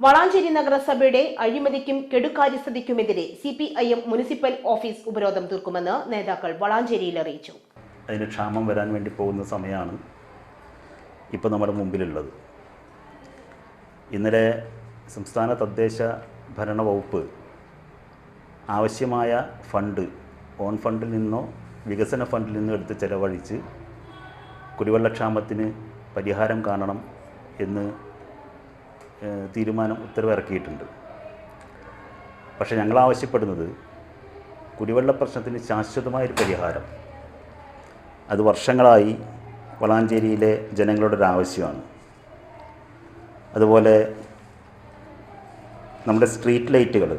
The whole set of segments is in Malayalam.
വളാഞ്ചേരി നഗരസഭയുടെ അഴിമതിക്കും കെടുകാര്യസ്ഥതയ്ക്കുമെതിരെ C P I M municipal office ഉപരോധം തീർക്കുമെന്ന് നേതാക്കൾ വളാഞ്ചേരിയിൽ അറിയിച്ചു. അതിന് ക്ഷാമം വരാൻ വേണ്ടി പോകുന്ന സമയമാണ് ഇപ്പോൾ നമ്മുടെ മുമ്പിലുള്ളത്. ഇന്നലെ സംസ്ഥാന തദ്ദേശ ഭരണ വകുപ്പ് ആവശ്യമായ ഫണ്ട് ഓൺ ഫണ്ടിൽ നിന്നോ വികസന ഫണ്ടിൽ നിന്നോ എടുത്ത് ചെലവഴിച്ച് കുടിവെള്ളക്ഷാമത്തിന് പരിഹാരം കാണണം എന്ന് തീരുമാനം ഉത്തരവിറക്കിയിട്ടുണ്ട്. പക്ഷേ ഞങ്ങൾ ആവശ്യപ്പെടുന്നത് കുടിവെള്ള പ്രശ്നത്തിന് ശാശ്വതമായൊരു പരിഹാരം. അത് വർഷങ്ങളായി വളാഞ്ചേരിയിലെ ജനങ്ങളുടെ ഒരു ആവശ്യമാണ് അതുപോലെ നമ്മുടെ സ്ട്രീറ്റ് ലൈറ്റുകൾ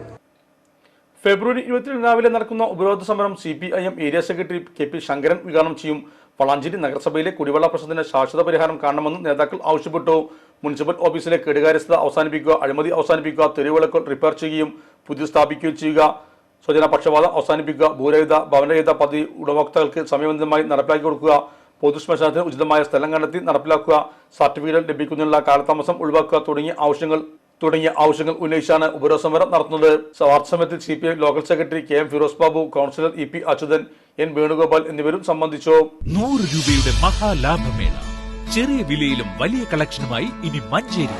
ഫെബ്രുവരി ഇരുപത്തിരണ്ട് രാവിലെ നടക്കുന്ന ഉപരോധ സമരം C P I M area secretary K P Sankaran ഉദ്ഘാടനം ചെയ്യും. വളാഞ്ചേരി നഗരസഭയിലെ കുടിവെള്ള പ്രശ്നത്തിന് ശാശ്വത പരിഹാരം കാണണമെന്ന് നേതാക്കൾ ആവശ്യപ്പെട്ടു. മുനിസിപ്പൽ ഓഫീസിലെ കെടുകാര്യസ്ഥത അവസാനിപ്പിക്കുക അഴിമതി അവസാനിപ്പിക്കുക തെരുവിളക്കുകൾ റിപ്പയർ ചെയ്യുകയും പുതിയ സ്ഥാപിക്കുകയും ചെയ്യുക. സ്വജന പക്ഷപാതം അവസാനിപ്പിക്കുക ഭൂരഹിത ഭവനരഹിത പദ്ധതി ഉടമോക്താക്കൾക്ക് സമയബന്ധിതമായി നടപ്പിലാക്കി കൊടുക്കുക. പൊതുശ്മശാനത്തിന് ഉചിതമായ സ്ഥലം കണ്ടെത്തി നടപ്പിലാക്കുക. സർട്ടിഫിക്കറ്റ് ലഭിക്കുന്നതിനുള്ള കാലതാമസം ഒഴിവാക്കുക തുടങ്ങിയ ആവശ്യങ്ങൾ തുടങ്ങിയ ആവശ്യങ്ങൾ ഉന്നയിച്ചാണ് ഉപരോധസമരം നടത്തുന്നത്. വാർത്താസമയത്തിൽ C P I local secretary K M Firoz Babu councillor E P Achuthan N Venugopal എന്നിവരും സംബന്ധിച്ചു. നൂറ് രൂപയുടെ മഹാലാഭമേള. ചെറിയ വിലയിലും വലിയ കളക്ഷനുമായി ഇനി മഞ്ചേരി.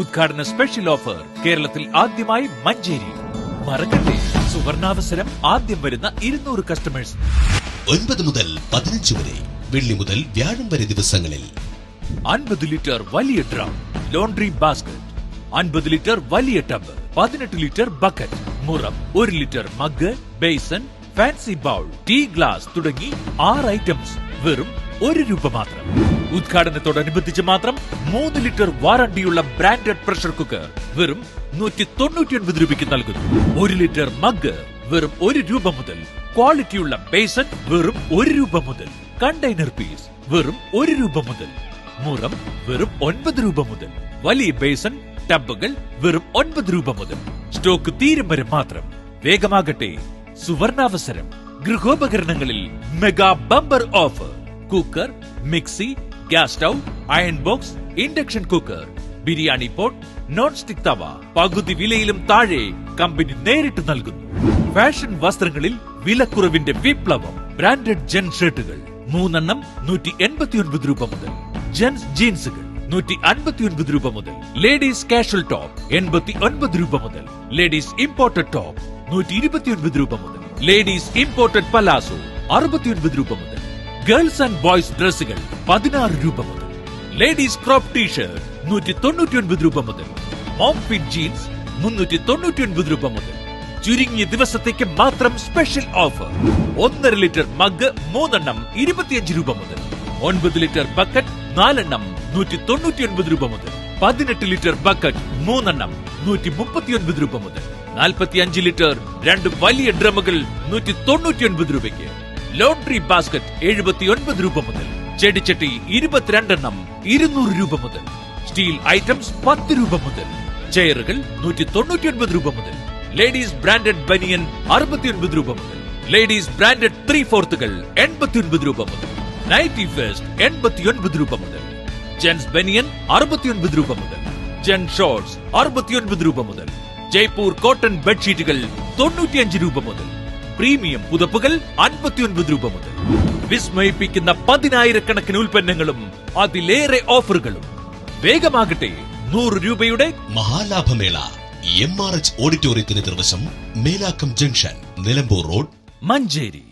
ഉദ്ഘാടന സ്പെഷ്യൽ ഓഫർ കേരളത്തിൽ ആദ്യമായി മഞ്ചേരി. മറക്കട്ടെ സുവർണാവസരം ആദ്യം വരുന്ന ഇരുന്നൂറ് കസ്റ്റമേഴ്സ് ഒൻപത് മുതൽ പതിനഞ്ച് വരെ. വെള്ളി മുതൽ വ്യാഴം വരെ ദിവസങ്ങളിൽ. അൻപത് ലിറ്റർ വലിയ ഡ്രം ലോണ്ട്രി ബാസ്കറ്റ് അൻപത് ലിറ്റർ വലിയ ടബ് പതിനെട്ട് ലിറ്റർ ബക്കറ്റ് മുറം ഒരു litre mug basin fancy bowl tea glass തുടങ്ങി ആറ് ഐറ്റംസ് വെറും ഒരു രൂപ മാത്രം. ഉദ്ഘാടനത്തോടനുബന്ധിച്ച് മാത്രം മൂന്ന് ലിറ്റർ വാറണ്ടിയുള്ള ബ്രാൻഡഡ് പ്രഷർ കുക്കർ വെറും നൂറ്റി തൊണ്ണൂറ്റിയൊൻപത് രൂപയ്ക്ക് നൽകുന്നു. ഒരു ലിറ്റർ മഗ് വെറും ഒരു രൂപ മുതൽ ക്വാളിറ്റിയുള്ള ബേസൺ വെറും ഒരു രൂപ മുതൽ കണ്ടെയ്നർ പീസ് വെറും ഒരു രൂപ മുതൽ മുറം വെറും ഒൻപത് രൂപ മുതൽ. വലിയ ബേസൺ ടബുകൾ വെറും ഒൻപത് രൂപ മുതൽ. സ്റ്റോക്ക് തീരും വരെ മാത്രം. വേഗമാകട്ടെ. സുവർണാവസരം. ഗൃഹോപകരണങ്ങളിൽ mega bumper offer cooker mixie gas stove iron box induction cooker biryani pot non stick തവ. പകുതി വിലയിലും താഴെ കമ്പനി നേരിട്ട് നൽകുന്നു. ഫാഷൻ വസ്ത്രങ്ങളിൽ വിലക്കുറവിന്റെ വിപ്ലവം. ബ്രാൻഡഡ് ജെൻ ഷർട്ടുകൾ മൂന്നെണ്ണം നൂറ്റി എൺപത്തി രൂപ മുതൽ. ജെൻസ് ജീൻസുകൾ നൂറ്റി അൻപത്തി ഒൻപത് രൂപ മുതൽ. ലേഡീസ് കാഷ്വൽ ടോപ്പ് എൺപത്തി ഒൻപത് രൂപ മുതൽ. ലേഡീസ് ഇമ്പോർട്ടഡ് ടോപ്പ് നൂറ്റി ഇരുപത്തി ഒൻപത് രൂപ മുതൽ. ലേഡീസ് ഇമ്പോർട്ടഡ് പലാസോ അറുപത്തി ഒൻപത് രൂപ മുതൽ. ഗേൾസ് ആൻഡ് ബോയ്സ് ഡ്രസ്സുകൾ പതിനാറ് രൂപ മുതൽ. ലേഡീസ് ക്രോപ്പ് ടീഷർട്ട് നൂറ്റി തൊണ്ണൂറ്റി ഒൻപത് രൂപ മുതൽ. മോം ഫിറ്റ് ജീൻസ് മുന്നൂറ്റി തൊണ്ണൂറ്റി ഒൻപത് രൂപ മുതൽ. ചുരുങ്ങിയ ദിവസത്തേക്ക് മാത്രം സ്പെഷ്യൽ ഓഫർ. ഒന്നര ലിറ്റർ മഗ് മൂന്നെണ്ണം ഇരുപത്തിയഞ്ച് രൂപ മുതൽ. ഒൻപത് ലിറ്റർ ബക്കറ്റ് നാലെണ്ണം നൂറ്റി തൊണ്ണൂറ്റി ഒൻപത് രൂപ മുതൽ പതിനെട്ട് ലിറ്റർ ബക്കറ്റ് മൂന്നെണ്ണം നൂറ്റി മുപ്പത്തി ഒൻപത് രൂപ മുതൽ നാൽപ്പത്തി അഞ്ച് ലിറ്റർ രണ്ട് വലിയ ഡ്രമ്മുകൾ നൂറ്റി തൊണ്ണൂറ്റി ഒൻപത് രൂപയ്ക്ക്. ലോട്ടറി ബാസ്ക്കറ്റ് എഴുപത്തി ഒൻപത് രൂപ മുതൽ ചെടിച്ചട്ടി ഇരുപത്തിരണ്ടെണ്ണം ഇരുന്നൂറ് രൂപ മുതൽ സ്റ്റീൽ ഐറ്റംസ് പത്ത് രൂപ മുതൽ ചെയറുകൾ നൂറ്റി തൊണ്ണൂറ്റി ഒൻപത് രൂപ മുതൽ ലേഡീസ് ബ്രാൻഡഡ് ബനിയൻ അറുപത്തി ഒൻപത് രൂപ മുതൽ ലേഡീസ് ബ്രാൻഡഡ് ത്രീ ഫോർത്തുകൾ എൺപത്തി ഒൻപത് രൂപ മുതൽ നൈറ്റി ഫെസ്റ്റ് എൺപത്തിയൊൻപത് രൂപ മുതൽ. ജെൻസ് ബെനിയൻ അറുപത്തിയൊൻപത് രൂപ മുതൽ. ജെൻ ഷോർട്സ് അറുപത്തിയൊൻപത് രൂപ മുതൽ. ജയ്പൂർ കോട്ടൺ ബെഡ്ഷീറ്റുകൾ തൊണ്ണൂറ്റിയഞ്ച് രൂപ മുതൽ. പ്രീമിയം പുതപ്പുകൾ അൻപത്തിയൊൻപത് രൂപ മുതൽ. വിസ്മയിപ്പിക്കുന്ന പതിനായിരക്കണക്കിന് ഉൽപ്പന്നങ്ങളും അതിലേറെ ഓഫറുകളും. വേഗമാകട്ടെ നൂറ് രൂപയുടെ മഹാലാഭമേള. എം ആർ എച്ച് ഓഡിറ്റോറിയത്തിന് നിർവശം മേലാക്കം ജംഗ്ഷൻ നിലമ്പൂർ റോഡ്. മഞ്ചേരി.